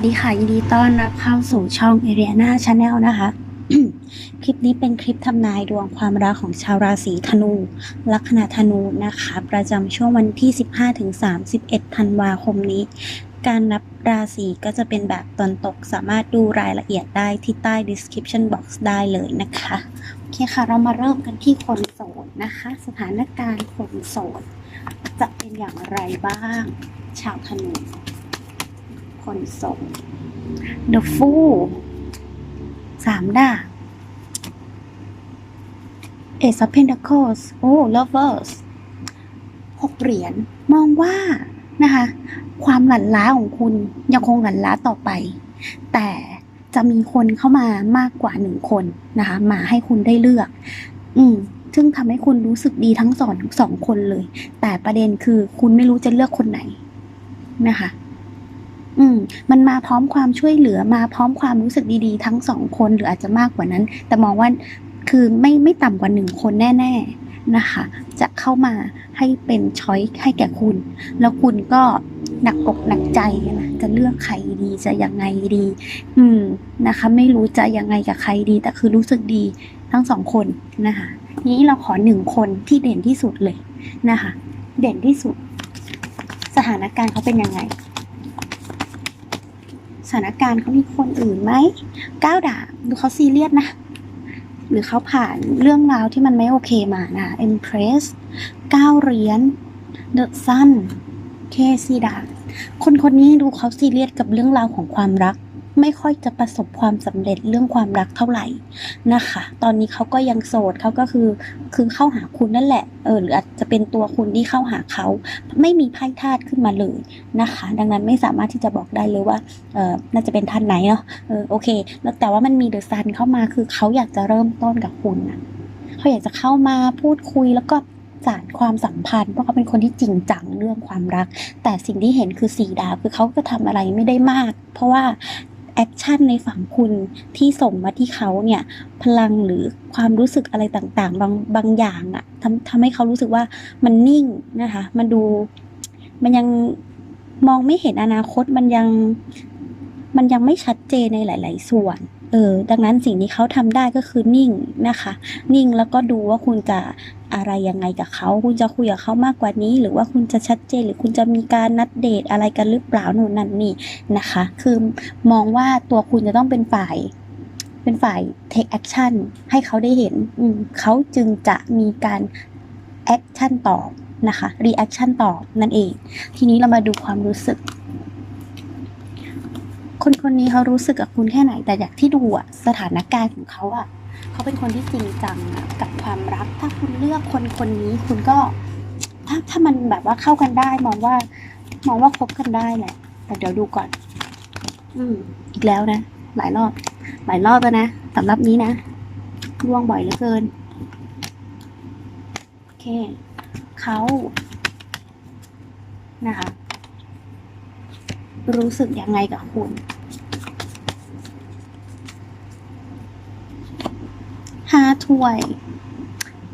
วัสดีค่ะยินดีต้อนรับเข้าสู่ช่อง a r i a n a Channel นะคะ คลิปนี้เป็นคลิปทำนายดวงความรักของชาวราศีธนู ลัคนาธนูนะคะ ประจำช่วงวันที่ 15-31 ธันวาคมนี้ การนับราศีก็จะเป็นแบบตอนตกสามารถดูรายละเอียดได้ที่ใต้ description box ได้เลยนะคะ โอเคค่ะ เรามาเริ่มกันที่คนโสดนะคะ สถานการณ์คนโสด จะเป็นอย่างไรบ้าง ชาวธนู คนโสด The Fool สามดาบ Ace of Pentacles โอ้ Lovers หกเหรียญมองว่านะคะ ความหลั่นล้าของคุณยังคงหลั่นล้าต่อไป แต่จะมีคนเข้ามามากกว่าหนึ่งคนนะคะ มาให้คุณได้เลือก อืมซึ่งทำให้คุณรู้สึกดีทั้งสองสองคนเลย แต่ประเด็นคือคุณไม่รู้จะเลือกคนไหนนะคะ อืมมันมาพร้อมความช่วยเหลือมาพร้อมความรู้สึกดีๆ ทั้งสองคนหรืออาจจะมากกว่านั้น แต่มองว่าคือไม่ไม่ต่ำกว่าหนึ่งคนแน่ ๆนะคะ จะเข้ามาให้เป็นช้อยให้แก่คุณ แล้วคุณก็หนักอกหนักใจนะจะเลือกใครดีจะยังไงดี อืมนะคะ ไม่รู้จะยังไงกับใครดี แต่คือรู้สึกดีทั้งสองคนนะคะนี้เราขอหนึ่งคนที่เด่นที่สุดเลยนะคะ เด่นที่สุด สถานการณ์เขาเป็นยังไง สถานการณ์เขามีคนอื่นไหมก้าวด่าดูเขาซีเรียสนะ หรือเขาผ่านเรื่องราวที่มันไม่โอเคมานะ Empress ก้าวเหรียญ The Sun เคซีดาคนคนนี้ดูเขาซีเรียสกับเรื่องราวของความรัก ไม่ค่อยจะประสบความสำเร็จเรื่องความรักเท่าไหร่นะคะ ตอนนี้เขาก็ยังโสดเขาก็คือคือเข้าหาคุณนั่นแหละเออหรืออาจจะเป็นตัวคุณที่เข้าหาเขาไม่มีไพ่ธาตุขึ้นมาเลยนะคะ ดังนั้นไม่สามารถที่จะบอกได้เลยว่าเออน่าจะเป็นท่านไหนเนาะเออโอเค แล้วแต่ว่ามันมีเดอะซันเข้ามาคือเขาอยากจะเริ่มต้นกับคุณนะเขาอยากจะเข้ามาพูดคุยแล้วก็สานความสัมพันธ์เพราะเขาเป็นคนที่จริงจังเรื่องความรัก แต่สิ่งที่เห็นคือสีดาวคือเขาก็ทำอะไรไม่ได้มาก เพราะว่า แอคชั่นในฝั่งคุณที่ส่งมาที่เขาเนี่ยพลังหรือความรู้สึกอะไรต่างๆ บางบางอย่างอะทำทำให้เขารู้สึกว่ามันนิ่งนะคะ มันดูมันยังมองไม่เห็นอนาคตมันยังมันยังไม่ชัดเจนในหลาย ๆ ส่วน เออดังนั้นสิ่งที่เขาทำได้ก็คือนิ่งนะคะ นิ่งแล้วก็ดูว่าคุณจะอะไรยังไงกับเขา คุณจะคุยกับเขามากกว่านี้ หรือว่าคุณจะชัดเจน หรือคุณจะมีการนัดเดทอะไรกันหรือเปล่าโน่นนั่นนี่นะคะ คือมองว่าตัวคุณจะต้องเป็นฝ่ายเป็นฝ่าย take action ให้เขาได้เห็นอืเขาจึงจะมีการ action ตอบนะคะ reaction ตอบนั่นเอง ทีนี้เรามาดูความรู้สึก คนคนนี้เขารู้สึกกับคุณแค่ไหน แต่อยากที่ดูอะสถานการณ์ของเขาอะเขาเป็นคนที่จริงจังอะกับความรัก ถ้าคุณเลือกคนคนนี้คุณก็ ถ้าถ้ามันแบบว่าเข้ากันได้ มองว่ามองว่าคบกันได้แหละ แต่เดี๋ยวดูก่อน อืม อีกแล้วนะหลายรอบ หลายรอบแล้วนะสำหรับนี้นะร่วงบ่อยเหลือเกินโอเคเขานะคะ รู้สึกยังไงกับคุณ ห้า ถ้วย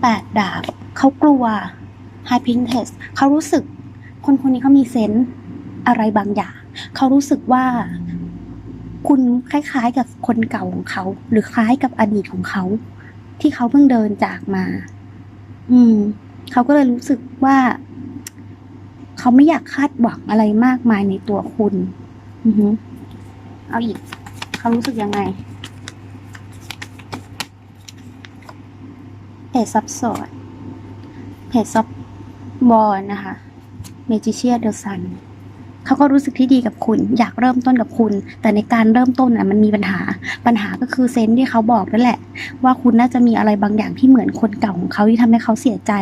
แปดดาบเขากลัว High p i n t e s t เขารู้สึกคนคนนี้เขามีเซนส์อะไรบางอย่าง เขารู้สึกว่าคุณคล้ายๆ กับคนเก่าของเขา หรือคล้ายกับอดีตของเขา ที่เขาเพิ่งเดินจากมา อืม เขาก็เลยรู้สึกว่า เขาไม่อยากคาดหวังอะไรมากมายในตัวคุณ อือฮึเอาอีก เขารู้สึกยังไง เพ จซับสอดเพจซับบอลนะคะเมจิเชียเดอะซันเขาก็รู้สึกที่ดีกับคุณ อยากเริ่มต้นกับคุณ แต่ในการเริ่มต้นน่ะมันมีปัญหา ปัญหาก็คือเซนที่เขาบอกนั่นแหละ ว่าคุณน่าจะมีอะไรบางอย่างที่เหมือนคนเก่าของเขาที่ทำให้เขาเสียใจ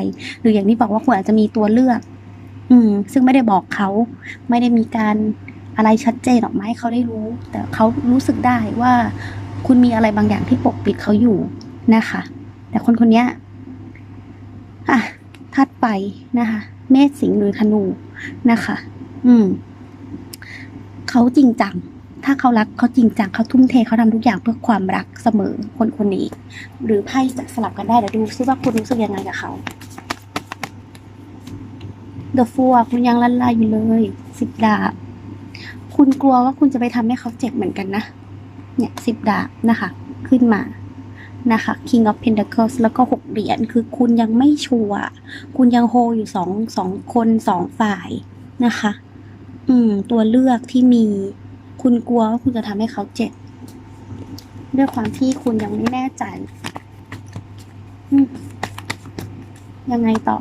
หรืออย่างที่บอกว่าคุณอาจจะมีตัวเลือก อืม ซึ่งไม่ได้บอกเขา ไม่ได้มีการอะไรชัดเจนออกมาให้เขาได้รู้ แต่เขารู้สึกได้ว่า คุณมีอะไรบางอย่างที่ปกปิดเขาอยู่นะคะ แต่คนคนเนี้ย อะทัดไปนะคะ เมษสิงห์หรือธนูนะคะ อืมเขาจริงจัง ถ้าเขารักเขาจริงจังเขาทุ่มเทเขาทำทุกอย่างเพื่อความรักเสมอคนคนนี้ หรือไพ่จะสลับกันได้เดี๋ยวดูซิว่าคุณรู้สึกยังไงกับเขา The Fool คุณยังลันลายอยู่เลยสิบดาบคุณกลัวว่าคุณจะไปทำให้เขาเจ็บเหมือนกันนะ เนี่ยสิบดาบนะคะ ขึ้นมา นะคะ King of Pentacles แล้วก็หกเหรียญคือคุณยังไม่ชัวร์คุณยังโฮอยู่สองสองคนสองฝ่ายนะคะ อืม ตัวเลือกที่มีคุณกลัวว่าคุณจะทำให้เขาเจ็บด้วยความที่คุณยังไม่แน่ใจยังไงต่อ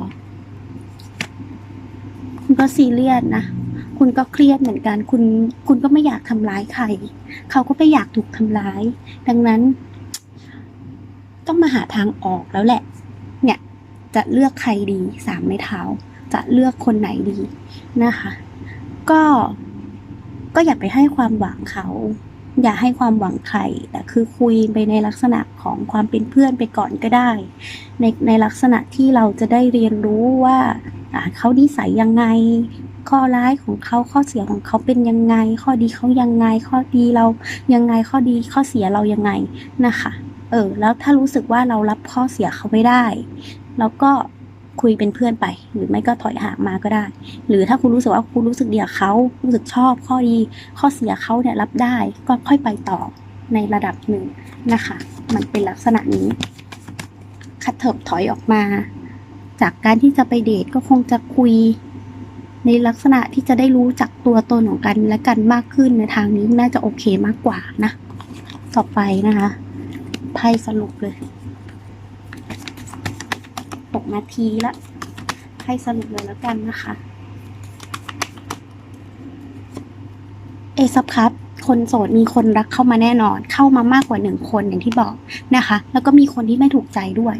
คุณก็ซีเรียสนะ คุณก็เครียดเหมือนกัน คุณ คุณก็ไม่อยากทำร้ายใคร เขาก็ไม่อยากถูกทำร้าย ดังนั้น ต้องมาหาทางออกแล้วแหละ เนี่ยจะเลือกใครดีสามไม้เท้า จะเลือกคนไหนดีนะคะ ก็ก็อย่าไปให้ความหวังเขา อย่าให้ความหวังใครแต่คือคุยไปในลักษณะของความเป็นเพื่อนไปก่อนก็ได้ ในในลักษณะที่เราจะได้เรียนรู้ว่าเขานิสัยยังไง ข้อร้ายของเขาข้อเสียของเขาเป็นยังไง ข้อดีเขายังไง ข้อดีเรายังไงข้อดีข้อเสียเรายังไงนะคะ ออ แล้วถ้ารู้สึกว่าเรารับข้อเสียเขาไม่ได้แล้วก็คุยเป็นเพื่อนไป หรือไม่ก็ถอยห่างมาก็ได้ หรือถ้าคุณรู้สึกว่าคุณรู้สึกเดียวเขารู้สึกชอบข้อดี ข้อเสียเขาเนี่ยรับได้ก็ค่อยไปต่อในระดับหนึ่งนะคะ มันเป็นลักษณะนี้ คัดเถิบถอยออกมา จากการที่จะไปเดทก็คงจะคุย ในลักษณะที่จะได้รู้จักตัวตนของกันและกันมากขึ้นในทางนี้น่าจะโอเคมากกว่านะ ต่อไปนะคะ ไพ่สรุปเลยหกนาทีละไพ่สรุปเลยแล้วกันนะคะ เอซับครับคนโสดมีคนรักเข้ามาแน่นอน เข้ามามากกว่าหนึ่งคนอย่างที่บอกนะคะ แล้วก็มีคนที่ไม่ถูกใจด้วย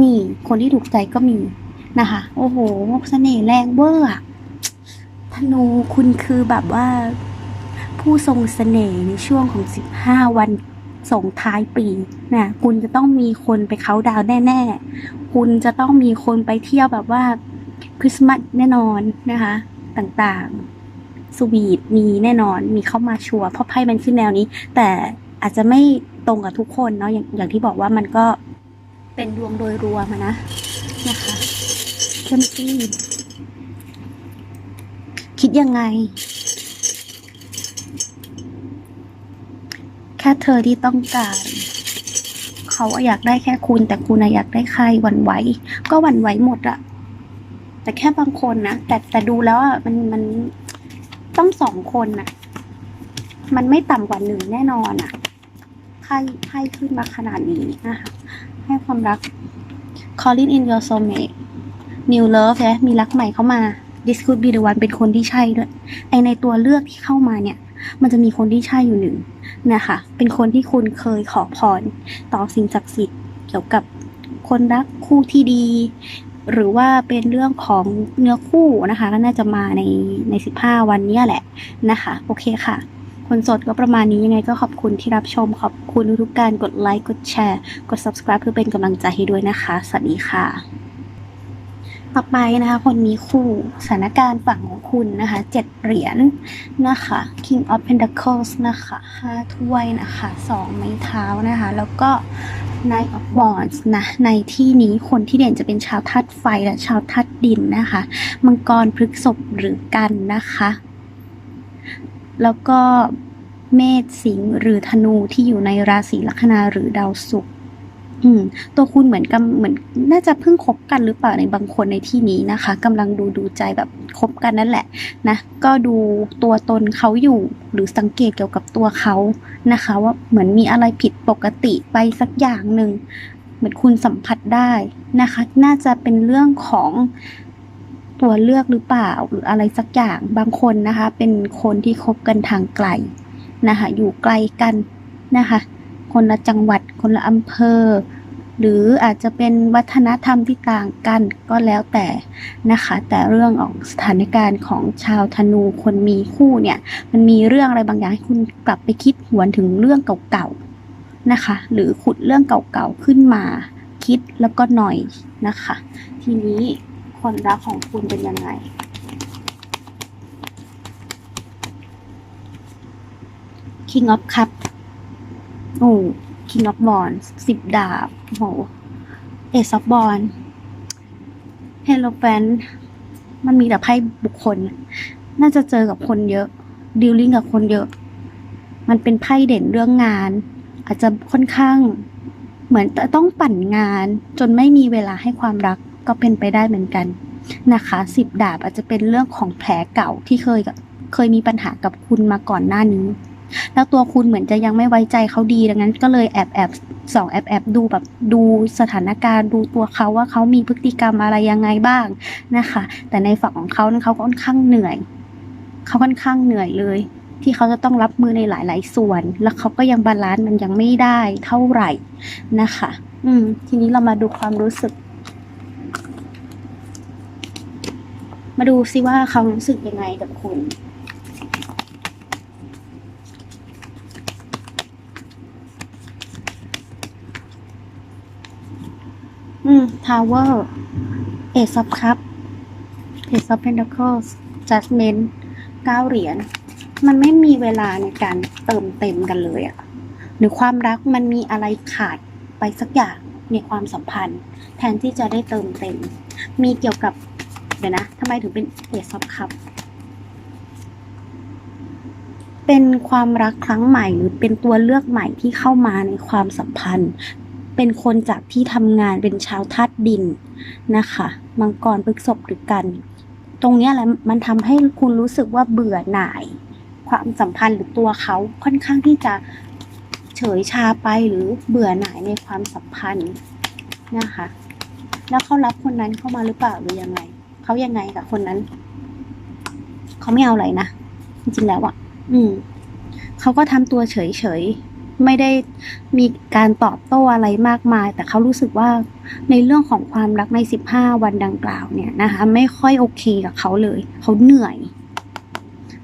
มีคนที่ถูกใจก็มีนะคะ โอ้โหเสน่ห์แรงเวอร์อะธนูคุณคือแบบว่า ผู้ทรงเสน่ห์ในช่วงของ 15 วัน ส่งท้ายปีนะคุณจะต้องมีคนไปเขาดาวน์แน่ ๆ คุณจะต้องมีคนไปเที่ยวแบบว่าคริสต์มาสแน่นอนนะคะ ต่างๆ สวีทมีแน่นอนมีเข้ามาชัวร์เพราะไพ่มันขึ้นแนวนี้ แต่อาจจะไม่ตรงกับทุกคนเนาะอย่างอย่างที่บอกว่ามันก็เป็นดวงโดยรวมนะนะคะเข้มซี่คิดยังไง แค่เธอที่ต้องการ เขาอะอยากได้แค่คุณ แต่คุณอะอยากได้ใครหวั่นไหว ก็หวั่นไหวหมดอะแต่แค่บางคนนะแต่แต่ดูแล้วอะมันมันต้องสองคนน่ะมันไม่ต่ำกว่าหนึ่งแน่นอนอะไพ่ไพ่ขึ้นมาขนาดนี้นะคะให้ความรัก calling in your soulmate new love นะมีรักใหม่เข้ามา this could be the one เป็นคนที่ใช่ด้วย ไอในตัวเลือกที่เข้ามาเนี่ย มันจะมีคนที่ใช่อยู่หนึ่ง นะคะเป็นคนที่คุณเคยขอพรต่อสิ่งศักดิ์สิทธิ์เกี่ยวกับคนรักคู่ที่ดี หรือว่าเป็นเรื่องของเนื้อคู่นะคะ ก็น่าจะมาในใน 15 วันนี้แหละนะคะ โอเคค่ะ คนสดก็ประมาณนี้ยังไงก็ขอบคุณที่รับชม ขอบคุณทุกการกดไลค์กดแชร์ กด subscribe เพื่อเป็นกำลังใจให้ด้วยนะคะ สวัสดีค่ะ ต่อไปนะคะ คนมีคู่สถานการณ์ฝั่งของคุณนะคะเจ็ดเหรียญนะคะ King of Pentacles นะคะห้าถ้วยนะคะสองไม้เท้านะคะ แล้วก็ Knight of Wands นะในที่นี้คนที่เด่นจะเป็นชาวธาตุไฟและชาวธาตุดินนะคะ มังกรพฤกษภหรือกันนะคะ แล้วก็เมษสิงห์หรือธนูที่อยู่ในราศีลัคนาหรือดาวศุกร์ อืมตัวคุณเหมือนกับเหมือนน่าจะเพิ่งคบกันหรือเปล่าในบางคนในที่นี้นะคะกำลังดูดูใจแบบคบกันนั่นแหละนะก็ดูตัวตนเขาอยู่หรือสังเกตเกี่ยวกับตัวเขานะคะ ว่าเหมือนมีอะไรผิดปกติไปสักอย่างหนึ่งเหมือนคุณสัมผัสได้นะคะ น่าจะเป็นเรื่องของตัวเลือกหรือเปล่าหรืออะไรสักอย่างบางคนนะคะ เป็นคนที่คบกันทางไกลนะคะ อยู่ไกลกันนะคะ คนละจังหวัด คนละอำเภอ หรืออาจจะเป็นวัฒนธรรมที่ต่างกันก็แล้วแต่นะคะ แต่เรื่องของสถานการณ์ของชาวธนูคนมีคู่เนี่ย มันมีเรื่องอะไรบางอย่างให้คุณกลับไปคิดหวนถึงเรื่องเก่าๆนะคะ หรือขุดเรื่องเก่าๆขึ้นมา คิดแล้วก็หน่อยนะคะ ทีนี้คนรักของคุณเป็นยังไง King of Cup โอ้ King of Wands สิบดาบโอ้โห Ace of Wands Hierophant มันมีแต่ไพ่บุคคล น่าจะเจอกับคนเยอะดีลลิ่งกับคนเยอะ มันเป็นไพ่เด่นเรื่องงาน อาจจะค่อนข้าง เหมือนต้องปั่นงาน จนไม่มีเวลาให้ความรักก็เป็นไปได้เหมือนกันนะคะสิบดาบอาจจะเป็นเรื่องของแผลเก่าที่เคยกับเคยมีปัญหากับคุณมาก่อนหน้านี้ แล้วตัวคุณเหมือนจะยังไม่ไว้ใจเขาดีดังนั้นก็เลยแอบแอบสองแอบแอบดูแบบดูสถานการณ์ดูตัวเขาว่าเขามีพฤติกรรมอะไรยังไงบ้างนะคะ แต่ในฝั่งของเขานั้นเขาก็ค่อนข้างเหนื่อยเขาค่อนข้างเหนื่อยเลย ที่เขาจะต้องรับมือในหลาย ๆ ส่วน แล้วเขาก็ยังบาลานซ์มันยังไม่ได้เท่าไหร่นะคะ อืม ทีนี้เรามาดูความรู้สึก มาดูซิว่าเขารู้สึกยังไงกับคุณ Tower Ace of Cup Ace of Pentacles Judgment เก้าเหรียญมันไม่มีเวลาในการเติมเต็มกันเลยอะหรือความรักมันมีอะไรขาดไปสักอย่างในความสัมพันธ์ แทนที่จะได้เติมเต็ม มีเกี่ยวกับเดี๋ยวนะทำไมถึงเป็น Ace of Cup เป็นความรักครั้งใหม่หรือเป็นตัวเลือกใหม่ที่เข้ามาในความสัมพันธ์ เป็นคนจากที่ทำงานเป็นชาวธาตุดินนะคะมังกรพฤกษบหรือกัน ตรงนี้แหละมันทำให้คุณรู้สึกว่าเบื่อหน่าย ความสัมพันธ์หรือตัวเขาค่อนข้างที่จะเฉยชาไปหรือเบื่อหน่ายในความสัมพันธ์นะคะ แล้วเขารับคนนั้นเข้ามาหรือเปล่าหรือยังไงเขายังไงกับคนนั้นเขาไม่เอาอะไรนะจริงๆแล้วอะ่ะ อืมเขาก็ทำตัวเฉยๆ ไม่ได้มีการตอบโต้อะไรมากมาย แต่เขารู้สึกว่าในเรื่องของความรักใน 15 วันดังกล่าวเนี่ยนะคะไม่ค่อยโอเคกับเขาเลย เขาเหนื่อย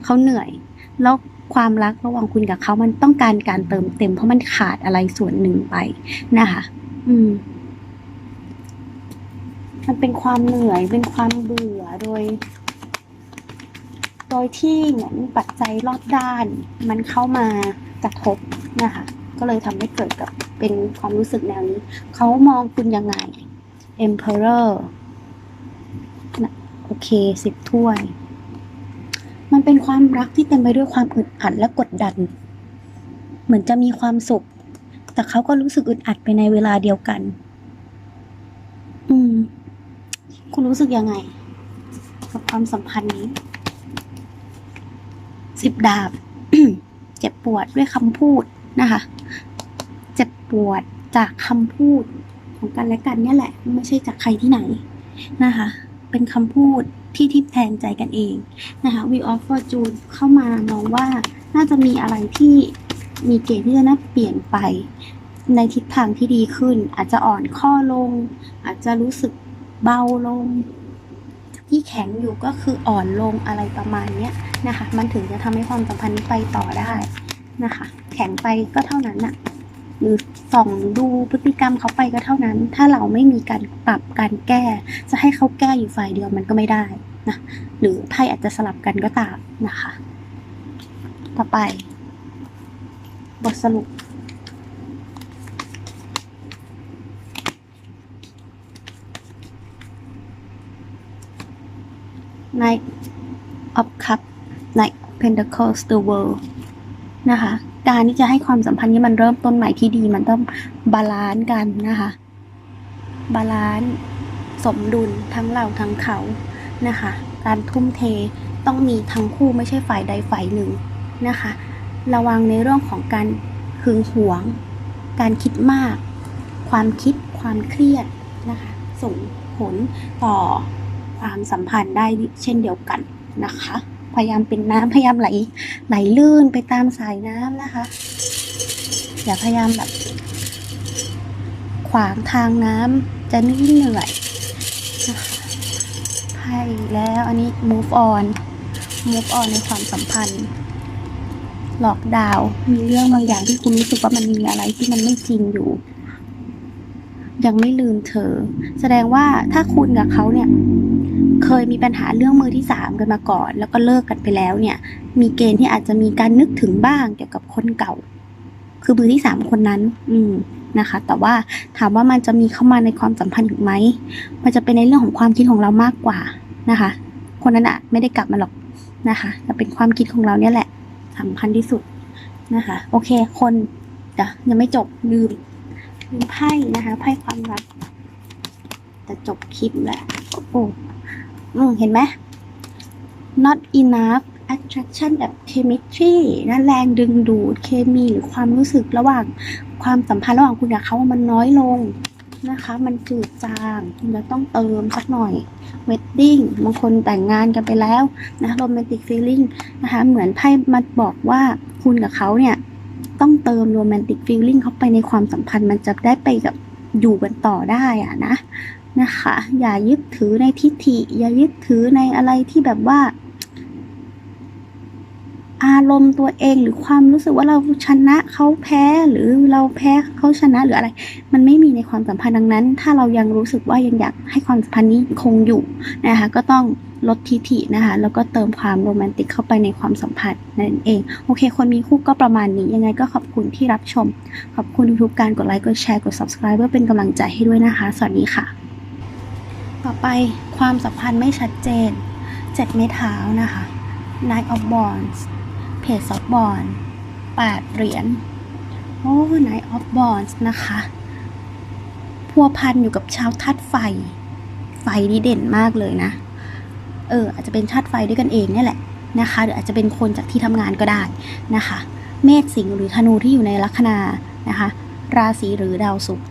เขาเหนื่อย แล้วความรักระหว่างคุณกับเขามันต้องการการเติมเต็ม เพราะมันขาดอะไรส่วนหนึ่งไปนะคะอืม มันเป็นความเหนื่อยเป็นความเบื่อโดยโดยที่เหมือนปัจจัยรอบด้าน มันเข้ามากระทบ นะคะก็เลยทำให้เกิดกับเป็นความรู้สึกแนวนี้ เขามองคุณยังไง Emperor นะโอเคสิบถ้วย มันเป็นความรักที่เต็มไปด้วยความอึดอัดและกดดัน เหมือนจะมีความสุข แต่เขาก็รู้สึกอึดอัดไปในเวลาเดียวกัน อืม คุณรู้สึกยังไง กับความสัมพันธ์นี้สิบดาบ เจ็บปวดด้วยคำพูด นะคะ เจ็บปวดจากคำพูดของกันและกันเนี่ยแหละ ไม่ใช่จากใครที่ไหนนะคะ เป็นคำพูดที่ทิพแทนใจกันเองนะคะ Wheel of Fortune เข้ามามองว่าน่าจะมีอะไรที่มีเกณฑ์ที่จะน่าเปลี่ยนไป ในทิศทางที่ดีขึ้น อาจจะอ่อนข้อลง อาจจะรู้สึกเบาลง ที่แข็งอยู่ก็คืออ่อนลงอะไรประมาณนี้นะคะ มันถึงจะทำให้ความสัมพันธ์ไปต่อได้นะคะ ข็งไปก็เท่านั้นน่ะหรือส่องดูพฤติกรรมเขาไปก็เท่านั้น ถ้าเราไม่มีการปรับการแก้ จะให้เขาแก้อยู่ฝ่ายเดียวมันก็ไม่ได้นะหรือไพ่อาจจะสลับกันก็ตามนะคะ ต่อไป บทสรุป Knight of Cup Knight Pentacles the World นะคะ การที่จะให้ความสัมพันธ์นี้มันเริ่มต้นใหม่ที่ดี มันต้องบาลานซ์กันนะคะ บาลานซ์สมดุลทั้งเราทั้งเขานะคะ การทุ่มเทต้องมีทั้งคู่ไม่ใช่ฝ่ายใดฝ่ายหนึ่งนะคะ ระวังในเรื่องของการหึงหวง การคิดมาก ความคิดความเครียดนะคะ ส่งผลต่อความสัมพันธ์ได้เช่นเดียวกันนะคะ พยายามเป็นน้ำพยายามไหลไหลลื่นไปตามสายน้ำนะคะ อย่าพยายามแบบ ขวางทางน้ำจะนิ่งเหนื่อยนะคะไพ่แล้วอันนี้ move on move on ในความสัมพันธ์หลอกดาวมีเรื่องบางอย่างที่คุณรู้สึกว่ามันมีอะไรที่มันไม่จริงอยู่ ยังไม่ลืมเธอ แสดงว่าถ้าคุณกับเขาเนี่ย เคยมีปัญหาเรื่องมือที่สามกันมาก่อน แล้วก็เลิกกันไปแล้วเนี่ย มีเกณฑ์ที่อาจจะมีการนึกถึงบ้างเกี่ยวกับคนเก่า คือมือที่สามคนนั้น อืมนะคะ แต่ว่าถามว่ามันจะมีเข้ามาในความสัมพันธ์อีกไหมมันจะเป็นในเรื่องของความคิดของเรามากกว่านะคะ คนนั้นอะไม่ได้กลับมาหรอกนะคะแต่เป็นความคิดของเราเนี่ยแหละสำคัญที่สุดนะคะ โอเค คนเดี๋ยวยังไม่จบลืมลืมไพ่นะคะไพ่ความรักจะจบคลิปแล้วโอ้ อืมเห็นไหม not enough attraction แบบ chemistry นะแรงดึงดูดเคมีหรือความรู้สึกระหว่างความสัมพันธ์ระหว่างคุณกับเขามันน้อยลงนะคะ มันจืดจางคุณจะต้องเติมสักหน่อย wedding บางคนแต่งงานกันไปแล้วนะ romantic feeling นะคะ เหมือนไพ่มาบอกว่าคุณกับเขาเนี่ย ต้องเติม romantic feeling เข้าไปในความสัมพันธ์มันจะได้ไปกับอยู่กันต่อได้อะนะ นะคะ อย่ายึดถือในทิฏฐิ อย่ายึดถือในอะไรที่แบบว่า อารมณ์ตัวเองหรือความรู้สึกว่าเราชนะเขาแพ้หรือเราแพ้เขาชนะหรืออะไร มันไม่มีในความสัมพันธ์ดังนั้น ถ้าเรายังรู้สึกว่ายังอยากให้ความสัมพันธ์นี้คงอยู่นะคะ ก็ต้องลดทิฐินะคะ แล้วก็เติมความโรแมนติกเข้าไปในความสัมพันธ์นั่นเอง โอเค คนมีคู่ก็ประมาณนี้ ยังไงก็ขอบคุณที่รับชม ขอบคุณทุกๆการกดไลค์ กดแชร์ กด subscribe เพื่อเป็นกำลังใจให้ด้วยนะคะ สวัสดีค่ะ ต่อไปความสัมพันธ์ไม่ชัดเจนเจ็ดไม้เท้านะคะ Nine of Wands เพจซอฟบอลแปดเหรียญโอ้ Nine of Wands นะคะ พัวพันอยู่กับชาวธาตุไฟ ไฟนี่เด่นมากเลยนะ เออ อาจจะเป็นชาติไฟด้วยกันเองนี่แหละนะคะหรืออาจจะเป็นคนจากที่ทำงานก็ได้นะคะ เมษสิงห์หรือธนูที่อยู่ในลัคนานะคะ ราศีหรือดาวศุกร์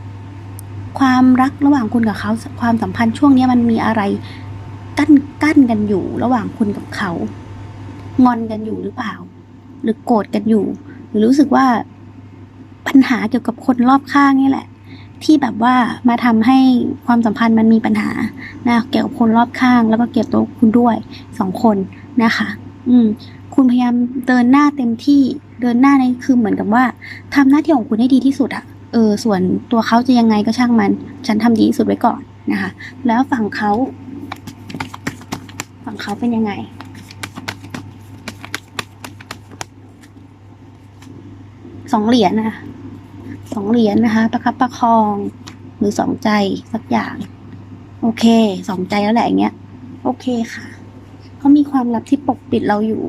ความรักระหว่างคุณกับเขาความสัมพันธ์ช่วงนี้มันมีอะไรกั้นกั้นกันอยู่ระหว่างคุณกับเขา งอนกันอยู่หรือเปล่า หรือโกรธกันอยู่ หรือรู้สึกว่าปัญหาเกี่ยวกับคนรอบข้างนี่แหละ ที่แบบว่ามาทำให้ความสัมพันธ์มันมีปัญหานะเกี่ยวกับคนรอบข้าง แล้วก็เกี่ยวกับตัวคุณด้วยสองคนนะคะ อืม คุณพยายามเดินหน้าเต็มที่เดินหน้าในคือเหมือนกับว่าทำหน้าที่ของคุณให้ดีที่สุดอะ เออส่วนตัวเขาจะยังไงก็ช่างมัน ฉันทำดีที่สุดไว้ก่อนนะคะ แล้วฝั่งเขาฝั่งเขาเป็นยังไง สองเหรียญนะคะสองเหรียญนะคะ ประคับประคองหรือสองใจสักอย่าง โอเคสองใจแล้วแหละอย่างเงี้ย โอเคค่ะเขามีความลับที่ปกปิดเราอยู่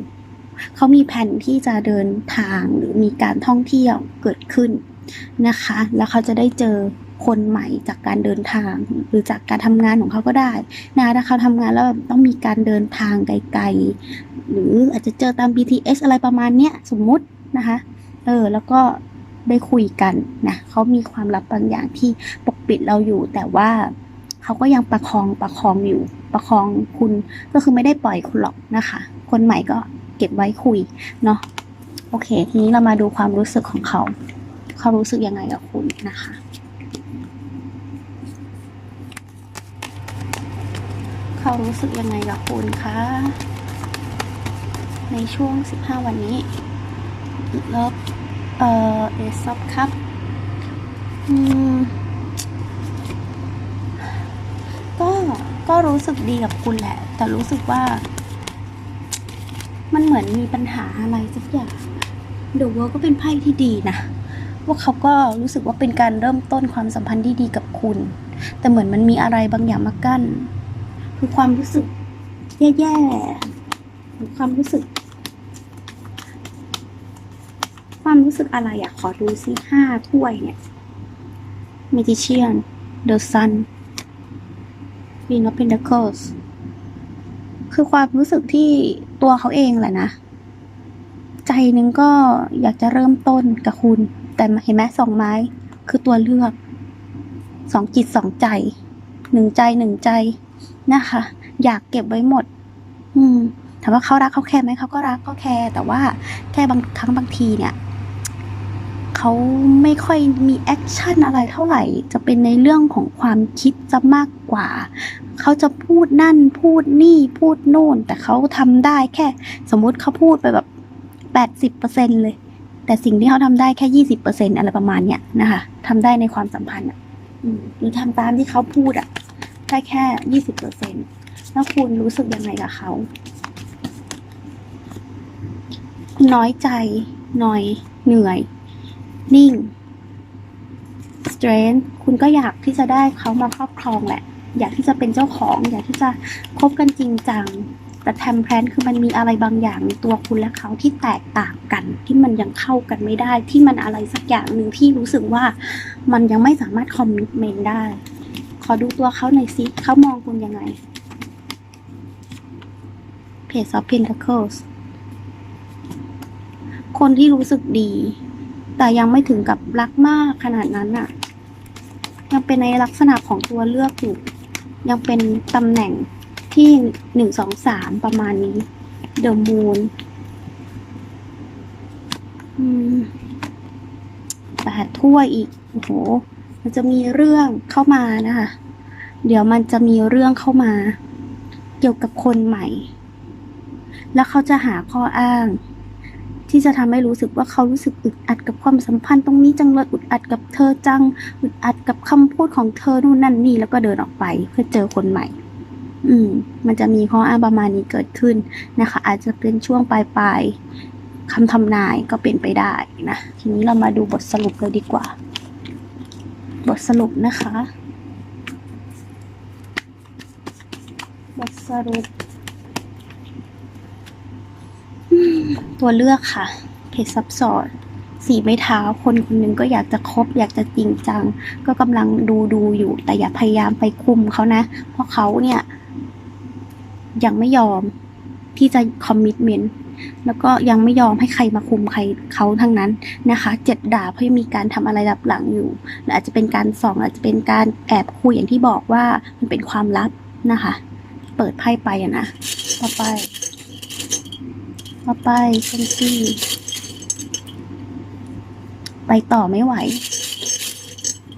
เขามีแผนที่จะเดินทางหรือมีการท่องเที่ยวเกิดขึ้น นะคะ แล้วเขาจะได้เจอคนใหม่จากการเดินทาง หรือจากการทำงานของเขาก็ได้นะถ้าเขาทำงานแล้วต้องมีการเดินทางไกลๆ หรืออาจจะเจอตาม BTS อะไรประมาณเนี้ยสมมุตินะคะ เออ แล้วก็ได้คุยกันนะเขามีความลับบางอย่างที่ปกปิดเราอยู่ แต่ว่าเขาก็ยังประคองประคองอยู่ ประคองคุณก็คือไม่ได้ปล่อยคุณหรอกนะคะ คนใหม่ก็เก็บไว้คุยเนาะโอเค ทีนี้เรามาดูความรู้สึกของเขา เขารู้สึกยังไงกับคุณนะคะเขารู้สึกยังไงกับคุณคะในช่วง 15 วันนี้ลบเอ่อเอซับครับอืมก็ก็รู้สึกดีกับคุณแหละ แต่รู้สึกว่า มันเหมือนมีปัญหาอะไรสักอย่างเดอะเวิร์ก็เป็นไพ่ที่ดีนะ ว่าเขาก็รู้สึกว่าเป็นการเริ่มต้นความสัมพันธ์ที่ดีกับคุณ แต่เหมือนมันมีอะไรบางอย่างมากั้น คือความรู้สึกแย่ๆหรือความรู้สึก ความรู้สึกอะไรอะขอดูซิห้าถ้วยเนี่ย Magician The Sun Queen of Pentacles คือความรู้สึกที่ตัวเขาเองแหละนะ ใจนึงก็อยากจะเริ่มต้นกับคุณ แต่เห็นไหมสองไม้ คือตัวเลือกสองจิตสองใจหนึ่งใจหนึ่งใจนะคะ อยากเก็บไว้หมด อืมถามว่าเขารักเขาแคร์ไหมเขาก็รักเขาแคร์แต่ว่าแค่บางครั้งบางทีเนี่ยเขาไม่ค่อยมีแอคชั่นอะไรเท่าไหร่ จะเป็นในเรื่องของความคิดจะมากกว่า เขาจะพูดนั่นพูดนี่พูดโน่น แต่เขาทำได้แค่ สมมุติเขาพูดไปแบบแปดสิบเปอร์เซ็นเลย แต่สิ่งที่เขาทำได้แค่ยี่สิบเปอร์เซ็นอะไรประมาณเนี้ยนะคะทำได้ในความสัมพันธ์อะหรือทำตามที่เขาพูดอะได้แค่ยี่สิบเปอร์เซ็นแล้วคุณรู้สึกยังไงกับเขาน้อยใจหน่อยเหนื่อย นิ่ง strength คุณก็อยากที่จะได้เขามาครอบครองแหละ อยากที่จะเป็นเจ้าของ อยากที่จะคบกันจริงจัง แต่แทมเพลนคือมันมีอะไรบางอย่างในตัวคุณและเขาที่แตกต่างกัน ที่มันยังเข้ากันไม่ได้ ที่มันอะไรสักอย่างหนึ่งที่รู้สึกว่ามันยังไม่สามารถคอมมิชเมนต์ได้ ขอดูตัวเขาหน่อยสิเขามองคุณยังไง Page of Pentacles คนที่รู้สึกดี แต่ยังไม่ถึงกับรักมากขนาดนั้นอะยังเป็นในลักษณะของตัวเลือกอยู่ยังเป็นตำแหน่ง ที่หนึ่งสองสามประมาณนี้ The Moon แปดถ้วยอีก โอ้โห มันจะมีเรื่องเข้ามานะคะ เดี๋ยวมันจะมีเรื่องเข้ามา เกี่ยวกับคนใหม่ แล้วเขาจะหาข้ออ้าง ที่จะทำให้รู้สึกว่าเขารู้สึกอึดอัดกับความสัมพันธ์ตรงนี้จังเลยอึดอัดกับเธอจัง อึดอัดกับคำพูดของเธอนู่นนั่นนี่แล้วก็เดินออกไปเพื่อเจอคนใหม่ อืม มันจะมีข้ออ้างประมาณนี้เกิดขึ้นนะคะ อาจจะเป็นช่วงปลายปลายๆคำทำนายก็เป็นไปได้นะ ทีนี้เรามาดูบทสรุปเลยดีกว่า บทสรุปนะคะ บทสรุป ตัวเลือกค่ะเพจซับซ้อนสีไม้เท้าคนคนหนึ่งก็อยากจะคบ อยากจะจริงจัง ก็กำลังดูดูอยู่ แต่อย่าพยายามไปคุมเขานะ เพราะเขาเนี่ย ยังไม่ยอมที่จะคอมมิ t เมนต์แล้วก็ยังไม่ยอมให้ใครมาคุมใครเขาทั้งนั้นนะคะเจ็ดดาบเพราะมีการทำอะไรลับหลังอยู่ออาจจะเป็นการส่องอาจจะเป็นการแอบคุยอย่างที่บอกว่ามันเป็นความลับนะคะ เปิดไพ่ไปอะนะต่อไปต่อไปเซนซี่ไปต่อไม่ไหว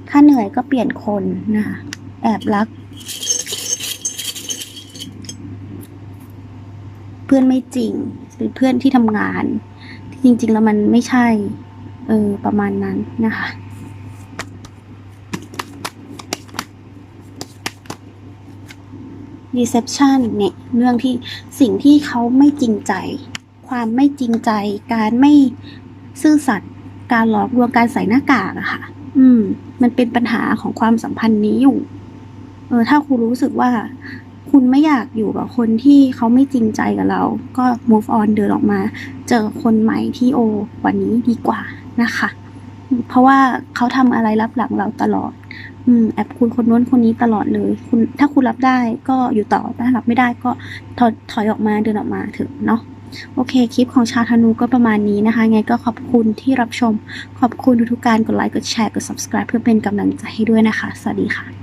ถ้าเหนื่อยก็เปลี่ยนคนนะคะแอบรัก พื่อนไม่จริง เป็นเพื่อนที่ทำงาน ที่จริง ๆ แล้วมันไม่ใช่ เออประมาณนั้นนะคะ deception เนี่ยเรื่องที่สิ่งที่เขาไม่จริงใจ ความไม่จริงใจ การไม่ซื่อสัตย์การหลอกลวงการใส่หน้ากากอะค่ะ อืม มันเป็นปัญหาของความสัมพันธ์นี้อยู่ เออ ถ้าคุณรู้สึกว่า คุณไม่อยากอยู่กับคนที่เขาไม่จริงใจกับเรา ก็ move on เดินออกมา เจอคนใหม่ที่โอกว่านี้ดีกว่านะคะ เพราะว่าเขาทำอะไรรับหลังเราตลอด อืมแอบคุณคนโน้นคนนี้ตลอดเลย คุณถ้าคุณรับได้ก็อยู่ต่อถ้ารับไม่ได้ก็ถอยถอยออกมาเดินออกมาเถอะเนาะโอเค คลิปของชาธนูก็ประมาณนี้นะคะ ไงก็ขอบคุณที่รับชม ขอบคุณทุกๆการกดไลค์ กดแชร์ กด subscribe เพื่อเป็นกำลังใจให้ด้วยนะคะ สวัสดีค่ะ